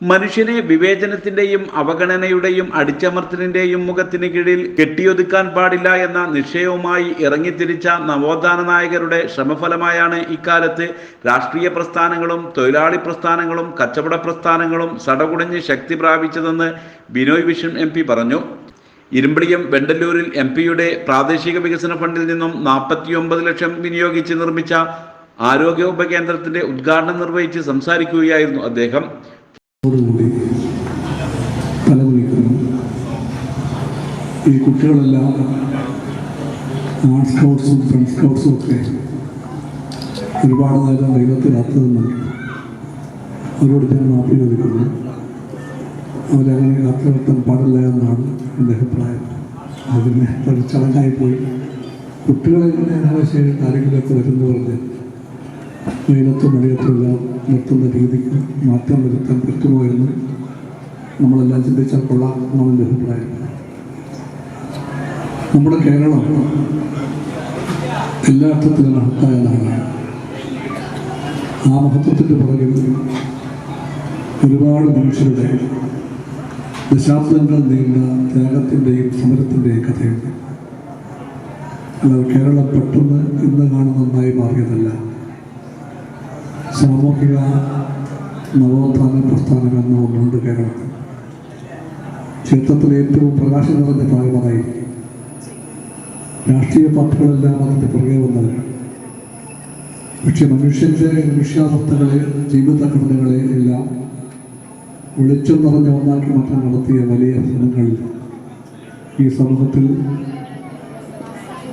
മനുഷ്യനെ വിവേചനത്തിന്റെയും അവഗണനയുടെയും അടിച്ചമർത്തലിന്റെയും മുഖത്തിന് കീഴിൽ കെട്ടിയൊതുക്കാൻ പാടില്ല എന്ന നിശ്ചയവുമായി ഇറങ്ങിത്തിരിച്ച നവോത്ഥാന നായകരുടെ ശ്രമഫലമായാണ് ഇക്കാലത്ത് രാഷ്ട്രീയ പ്രസ്ഥാനങ്ങളും തൊഴിലാളി പ്രസ്ഥാനങ്ങളും കച്ചവട പ്രസ്ഥാനങ്ങളും സടകുടഞ്ഞ് ശക്തി പ്രാപിച്ചതെന്ന് ബിനോയ് വിഷൻ എം പറഞ്ഞു. ഇരുമ്പടിയം വെണ്ടല്ലൂരിൽ എം പിയുടെ പ്രാദേശിക വികസന ഫണ്ടിൽ നിന്നും നാൽപ്പത്തിയൊമ്പത് ലക്ഷം വിനിയോഗിച്ച് നിർമ്മിച്ച ആരോഗ്യ ഉപകേന്ദ്രത്തിന്റെ ഉദ്ഘാടനം നിർവഹിച്ച് സംസാരിക്കുകയായിരുന്നു അദ്ദേഹം. കൂടി തലകുലിക്കുന്നു ഈ കുട്ടികളെല്ലാം ആർട്സ് സ്കൗട്ട്സും ഫ്രണ്ട് സ്കൗട്ട്സും ഒക്കെ ഒരുപാട് നേരം ദൈവത്തിൽ കാത്തുനിന്നുണ്ട് അവരോട് ഞാൻ മാപ്പി ചോദിക്കുന്നു. അവരങ്ങനെ കാത്തു പാടില്ല എന്നാണ് എന്റെ അഭിപ്രായം. അതിന് ഒരു ചടങ്ങായി പോയി. കുട്ടികളെ ഇങ്ങനെ ആവശ്യമായിട്ട് ആരെങ്കിലുമൊക്കെ വരുന്നു പറഞ്ഞ് വെയിലത്തും മഴയത്തുമെല്ലാം നിർത്തുന്ന രീതിക്ക് മാറ്റം വരുത്താൻ പറ്റുമോ എന്ന് നമ്മളെല്ലാം ചിന്തിച്ചാൽ കൊള്ളാം എന്നാണ് എന്റെ അഭിപ്രായം. നമ്മുടെ കേരളം എല്ലാ അർത്ഥത്തിലും മഹത്തായ നാടാണ് ആ മഹത്വത്തിന്റെ പുറകിൽ ഒരുപാട് മനുഷ്യരുടെ ദശാബ്ദങ്ങൾ നീണ്ട ത്യാഗത്തിന്റെയും സമരത്തിന്റെയും കഥയുണ്ട്. അല്ലാതെ കേരളം പെട്ടെന്ന് ഇന്ന് കാണുന്ന നന്നായി മാറിയതല്ല. സാമൂഹിക നവോത്ഥാന പ്രസ്ഥാനം എന്ന ഒന്നുണ്ട് കേരളത്തിൽ ചരിത്രത്തിലെ ഏറ്റവും പ്രകാശം നിറഞ്ഞ തലമുറയിൽ രാഷ്ട്രീയ പാർട്ടികളെല്ലാം അതിന്റെ പുറകെ വന്നവരാണ് പക്ഷെ മനുഷ്യന്റെ മനുഷ്യാവസ്ഥകളെ ജീവിത ഘടനകളെ എല്ലാം വെളിച്ചം നിറഞ്ഞ ഒന്നാക്കി മാറ്റാൻ നടത്തിയ വലിയ ശ്രമങ്ങളിൽ ഈ സമൂഹത്തിൽ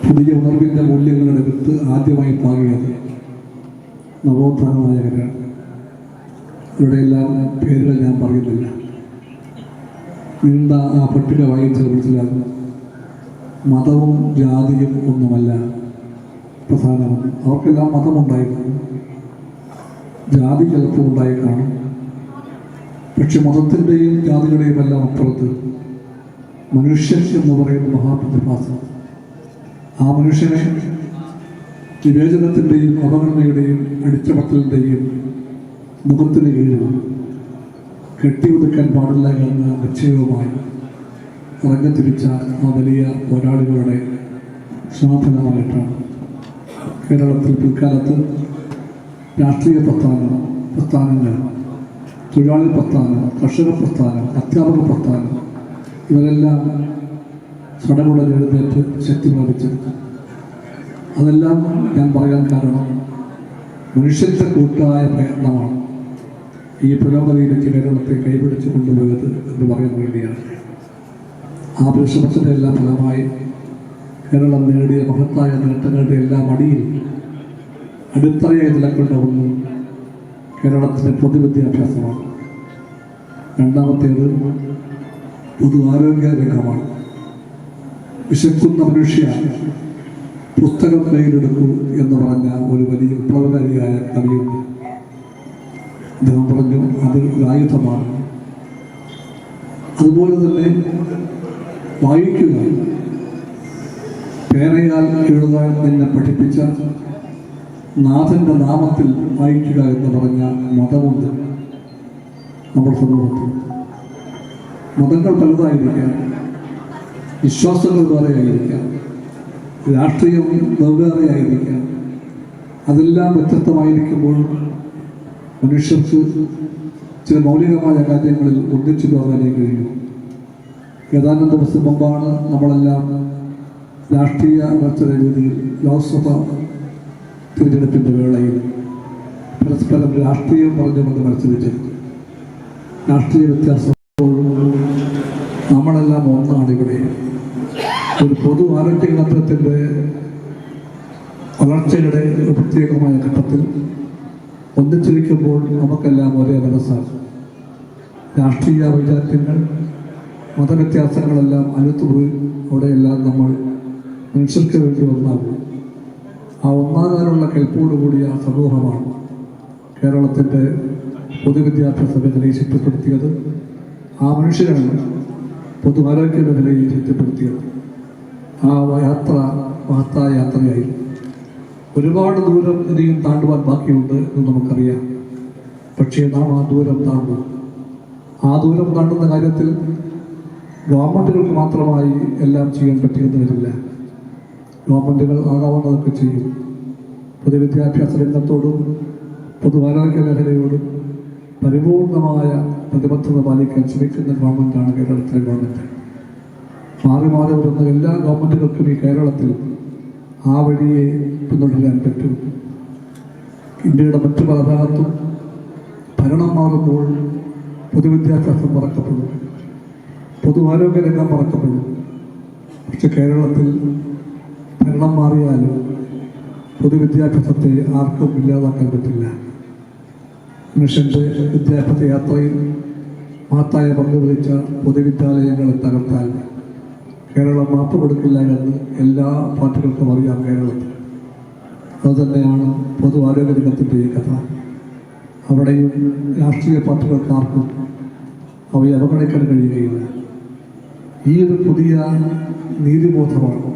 പുതിയ ഉണർവിന്റെ മൂല്യങ്ങളുടെ വിത്ത് ആദ്യമായി പാകിയത് നവോത്ഥാന നായകരാണ് ഇവിടെയെല്ലാം പേരുകൾ ഞാൻ പറയുന്നില്ല. നീണ്ട ആ പട്ടിക വായിച്ചാൽ മനസ്സിലാകും മതവും ജാതിയും ഒന്നുമല്ല പ്രധാനമാണ് അവർക്കെല്ലാം മതമുണ്ടായിരുന്നു. ജാതി ചിലപ്പോൾ കാണും പക്ഷെ മതത്തിന്റെയും ജാതികളുടെയും എല്ലാം അപ്പുറത്ത് മനുഷ്യൻ എന്ന് പറയുന്ന മഹാപ്രതിഭാസം. ആ മനുഷ്യനെ വിവേചനത്തിന്റെയും അവഗണനയുടെയും അടിച്ചമർത്തലിന്റെയും മുഖത്തിന് കീഴിലാണ് കെട്ടിയൊതുക്കാൻ പാടില്ല എന്ന നിശ്ചയവുമായി ഇറങ്ങിത്തിരിച്ച ആ വലിയ പോരാളികളുടെ സ്വാധീനമായിട്ടാണ് കേരളത്തിൽ പിൽക്കാലത്ത് രാഷ്ട്രീയ പ്രസ്ഥാനം പ്രസ്ഥാനങ്ങൾ തൊഴിലാളി പ്രസ്ഥാനം കർഷക പ്രസ്ഥാനം അധ്യാപക പ്രസ്ഥാനം ഇവരെല്ലാം സടകുടൽ എഴുന്നേറ്റ് ശക്തി പ്രാപിച്ചെടുത്തു അതെല്ലാം ഞാൻ പറയാൻ കാരണം മനുഷ്യന്റെ കൂട്ടായ പ്രയത്നമാണ് ഈ പുരോഗതിയിലേക്ക് കേരളത്തെ കൈപിടിച്ച് കൊണ്ടുപോയത് എന്ന് പറയാൻ വേണ്ടിയാണ്. ആ പരിശ്രമത്തിന്റെ എല്ലാം ഫലമായി കേരളം നേടിയ മഹത്തായ നേട്ടങ്ങളുടെ എല്ലാം അടിയിൽ അടിത്തറയായി നിലക്കൊണ്ട ഒന്ന് കേരളത്തിന്റെ പൊതുവിദ്യാഭ്യാസമാണ്. രണ്ടാമത്തേത് പൊതു ആരോഗ്യ രംഗമാണ്. വിശക്കുന്ന മനുഷ്യ പുസ്തകം കയ്യിലെടുക്കൂ എന്ന് പറഞ്ഞ ഒരു വലിയ വിപ്ലവകാരിയായ കവിയുണ്ട് അദ്ദേഹം പറഞ്ഞു അത് ആയുധമാണ്. അതുപോലെ തന്നെ വായിക്കുക. പേനയാൽ എഴുതാൻ നിന്നെ പഠിപ്പിച്ച നാഥന്റെ നാമത്തിൽ വായിക്കുക എന്ന് പറഞ്ഞ മതമുണ്ട് നമ്മൾ സമൂഹത്തിൽ. മതങ്ങൾ പലതായിരിക്കാം വിശ്വാസങ്ങൾ വേറെയായിരിക്കാം. രാഷ്ട്രീയം വെവ്വേറെയായിരിക്കാം അതെല്ലാം വ്യത്യസ്തമായിരിക്കുമ്പോൾ മനുഷ്യർക്ക് ചില മൗലികമായ കാര്യങ്ങളിൽ ഒന്നിച്ചു പോകാനേ കഴിയും. ഏതാനും ദിവസം മുമ്പാണ് നമ്മളെല്ലാം രാഷ്ട്രീയ മത്സര ലോക്സഭ തിരഞ്ഞെടുപ്പിന്റെ വേളയിൽ പരസ്പരം രാഷ്ട്രീയം പറഞ്ഞുകൊണ്ട് മത്സരിച്ചത് രാഷ്ട്രീയ വ്യത്യാസം നമ്മളെല്ലാം ഒന്നാണ് ഇവിടെ. ഒരു പൊതു ആരോഗ്യ കേന്ദ്രത്തിന്റെ വളർച്ചയുടെ ഒരു പ്രത്യേകമായ ഘട്ടത്തിൽ ഒന്നിച്ചിരിക്കുമ്പോൾ നമുക്കെല്ലാം ഒരേ മനസ്സാണ് രാഷ്ട്രീയ വൈചാത്യങ്ങൾ മതവ്യത്യാസങ്ങളെല്ലാം അലുത്തുപോയി അവിടെയെല്ലാം നമ്മൾ മനുഷ്യർക്ക് വേണ്ടി ഒന്നാകും ആ ഒന്നാകാനുള്ള കെൽപ്പോടു കൂടിയ സമൂഹമാണ് കേരളത്തിന്റെ പൊതുവിദ്യാഭ്യാസ മേഖലയെ ശക്തിപ്പെടുത്തിയത്. ആ മനുഷ്യരാണ് പൊതു ആരോഗ്യ മേഖലയെ ശക്തിപ്പെടുത്തിയത്. ആ യാത്ര മഹത്തായ യാത്രയായി. ഒരുപാട് ദൂരം ഇനിയും താണ്ടുവാൻ ബാക്കിയുണ്ട് എന്ന് നമുക്കറിയാം. പക്ഷേ നാം ആ ദൂരം താണ്ടു. ആ ദൂരം താണ്ടുന്ന കാര്യത്തിൽ ഗവൺമെന്റുകൾക്ക് മാത്രമായി എല്ലാം ചെയ്യാൻ പറ്റിയെന്ന് വരില്ല. ഗവൺമെന്റുകൾ ആകാവുന്നതൊക്കെ ചെയ്യും. പൊതുവിദ്യാഭ്യാസ രംഗത്തോടും പൊതുവാരോഗ്യ മേഖലയോടും പരിപൂർണമായ പ്രതിബദ്ധത പാലിക്കാൻ ശ്രമിക്കുന്ന ഗവൺമെന്റാണ് കേരളത്തിലെ ഗവൺമെന്റ് മാറി മാറി വരുന്ന എല്ലാ ഗവൺമെന്റുകൾക്കും ഈ കേരളത്തിൽ ആ വഴിയെ പിന്തുടരാൻ പറ്റും. ഇന്ത്യയുടെ മറ്റു പല ഭാഗത്തും ഭരണം മാറുമ്പോൾ പൊതുവിദ്യാഭ്യാസം മറക്കപ്പെടും. പൊതു ആരോഗ്യ രംഗം മറക്കപ്പെടും. പക്ഷെ കേരളത്തിൽ ഭരണം മാറിയാലും പൊതുവിദ്യാഭ്യാസത്തെ ആർക്കും ഇല്ലാതാക്കാൻ പറ്റില്ല. മനുഷ്യന്റെ വിദ്യാഭ്യാസ യാത്രയിൽ മഹത്തായ പങ്ക് വഹിച്ച പൊതുവിദ്യാലയങ്ങളെ തകർത്താൽ കേരളം മാപ്പ് കൊടുക്കില്ല എന്ന് എല്ലാ പാർട്ടികൾക്കും അറിയാം കേരളത്തിൽ. അതുതന്നെയാണ് പൊതു ആരോഗ്യ രംഗത്തിന്റെ ഈ കഥ. അവിടെയും രാഷ്ട്രീയ പാർട്ടികൾക്കാർക്കും അവയെ അവഗണിക്കാൻ കഴിയുകയില്ല. ഈ ഒരു പുതിയ നീതിബോധമാണ്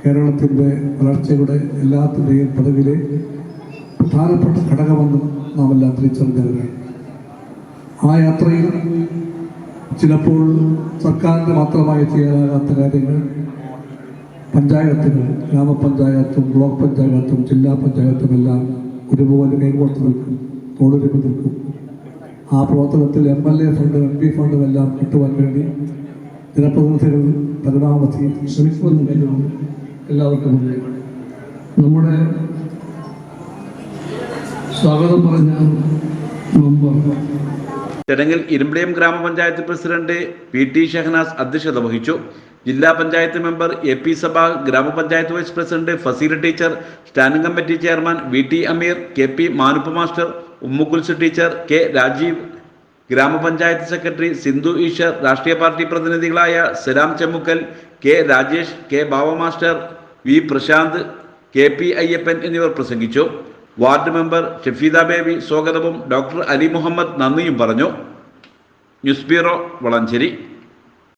കേരളത്തിന്റെ വളർച്ചയുടെ എല്ലാത്തിന്റെയും പദവിലെ പ്രധാനപ്പെട്ട ഘടകമെന്ന് എല്ലാം തിരിച്ചറിഞ്ഞവരാണ്. ആ യാത്രയിൽ ചിലപ്പോൾ സർക്കാരിന് മാത്രമായി ചെയ്യാനാകാത്ത കാര്യങ്ങൾ പഞ്ചായത്തുകൾ ഗ്രാമപഞ്ചായത്തും ബ്ലോക്ക് പഞ്ചായത്തും ജില്ലാ പഞ്ചായത്തും എല്ലാം ഒരുപോലെ കൈകോർത്ത് നിൽക്കും തോളൊരുമി നിൽക്കും ആ പ്രവർത്തനത്തിൽ എം എൽ എ ഫണ്ടും എം പി ഫണ്ടും എല്ലാം കിട്ടുവാൻ വേണ്ടി ജനപ്രതിനിധികൾ പരമാവധി ശ്രമിക്കുമെന്ന് കരുതുന്നു എല്ലാവർക്കും. നമ്മുടെ സ്വാഗതം പറഞ്ഞ മെമ്പർ ചടങ്ങിൽ ഇരുമ്പിളിയം ഗ്രാമപഞ്ചായത്ത് പ്രസിഡന്റ് പി ടി ഷഹനാസ് അധ്യക്ഷത വഹിച്ചു. ജില്ലാ പഞ്ചായത്ത് മെമ്പർ എ പി സഭ ഗ്രാമപഞ്ചായത്ത് vice president Fasila teacher standing committee chairman V T Ameer K P Manuppa master Ummukulsu teacher K Rajeev ഗ്രാമപഞ്ചായത്ത് സെക്രട്ടറി സിന്ധു ഈശ്വർ രാഷ്ട്രീയ party പ്രതിനിധികളായ Salam Chemmukkal K Rajesh K Bava master V Prashanth K P Ayyappan എന്നിവർ പ്രസംഗിച്ചു. Ward member Shafeeda Baby സ്വാഗതവും doctor Ali Muhammad നന്ദിയും പറഞ്ഞു. News bureau Valanchery.